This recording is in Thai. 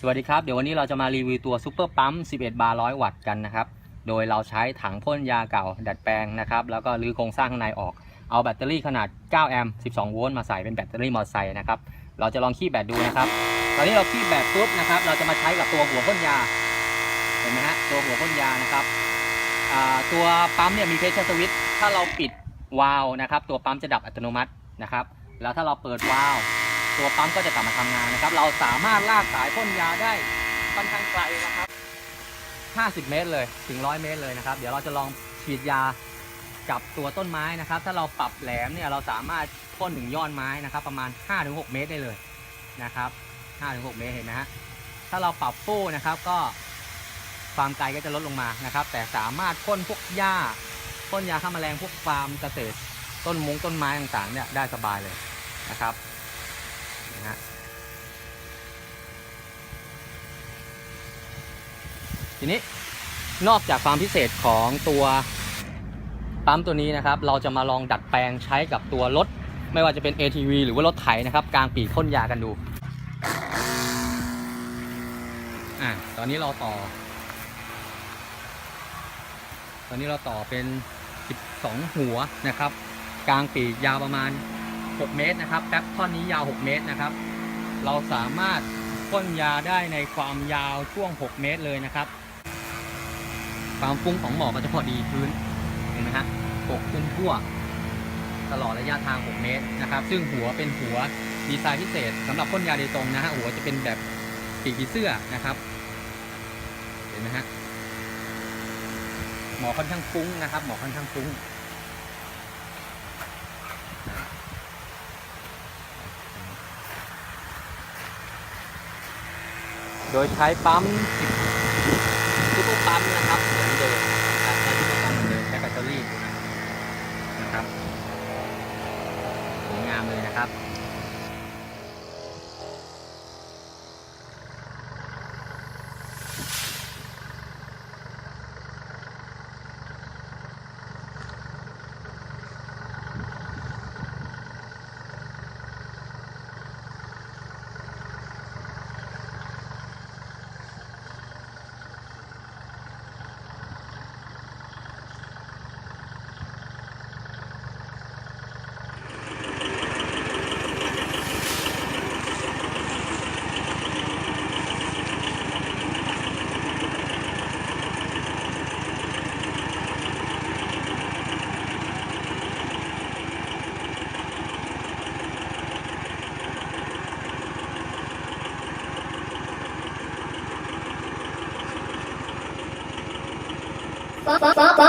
สวัสดีครับ เดี๋ยววันนี้เราจะมารีวิวตัวซูเปอร์ปั๊ม 11 บาร์ 100 วัตต์กันนะครับ โดยเราใช้ถังพ่นยาเก่าดัดแปลงนะครับ แล้วก็รื้อโครงสร้างข้างในออก เอาแบตเตอรี่ขนาด 9 แอมป์ 12 โวลต์มาใส่เป็นแบตเตอรี่มอเตอร์ไซค์นะครับ เราจะลองขี้แบตดูนะครับ ตอนนี้เราขี้แบตปุ๊บนะครับ เราจะมาใช้กับตัวหัวพ่นยา เห็นไหมฮะ ตัวหัวพ่นยานะครับ ตัวปั๊มเนี่ยมีเพชรสวิตช์ถ้าเราปิดวาล์วนะครับ ตัวปั๊มจะดับอัตโนมัตินะครับ แล้วถ้าเราเปิดวาล์ว ตัวปั๊มก็จะกลับมาทำงานนะครับ เราสามารถลากสายพ่นยาได้ค่อนข้างไกลนะครับ 50 เมตรเลยถึง 100 เมตรเลยนะครับ เดี๋ยวเราจะลองฉีดยากับตัวต้นไม้นะครับ ถ้าเราปรับแหลมเนี่ยเราสามารถพ่นถึงยอดไม้นะครับ ประมาณ 5-6 เมตรได้เลยนะครับ 5-6 เมตรเห็นไหมฮะถ้าเราปรับฟู่นะครับก็ความไกลก็จะลดลงมานะครับ แต่สามารถพ่นพวกหญ้าพ่นยาฆ่าแมลงพวกฟาร์มเกษตร ต้นมุ้งต้นไม้ต่างๆเนี่ยได้สบายเลยนะครับ ฮะทีนี้นอกจากความพิเศษของตัวปั๊มตัวนี้นะครับ เราจะมาลองดัดแปลงใช้กับตัวรถ ไม่ว่าจะเป็น ATV หรือว่ารถไถนะครับ กลางปีกพ่นยากันดูอะตอนนี้เราต่อ ตอนนี้เราต่อเป็น 12 หัวนะครับ กลางปีกยาวประมาณ 6 เมตรนะครับแป๊บท่อนนี้ยาว 6 เมตรนะครับ เราสามารถพ่นยาได้ในความยาวช่วง 6 เมตรเลยนะครับ ความฟุ้งของหมอกก็จะพอดีพื้นเห็นไหมฮะปกคลุมทั่ว ตลอดระยะทาง 6 เมตรนะครับ ซึ่งหัวเป็นหัวดีไซน์พิเศษสำหรับพ่นยาโดยตรงนะฮะหัวจะเป็นแบบปีกผีเสื้อนะครับ เห็นไหมฮะหมอค่อนข้างฟุ้งนะครับ หมอค่อนข้างฟุ้ง ดยใช้ปั๊มซุปเปอร์ปั๊มนะครับเหมือนเดิมนะครับใช้ซุปเปอร์ปั๊มเหมือนเดิมใช้แบตเตอรี่นะครับสวยงามเลยนะครับ ป๊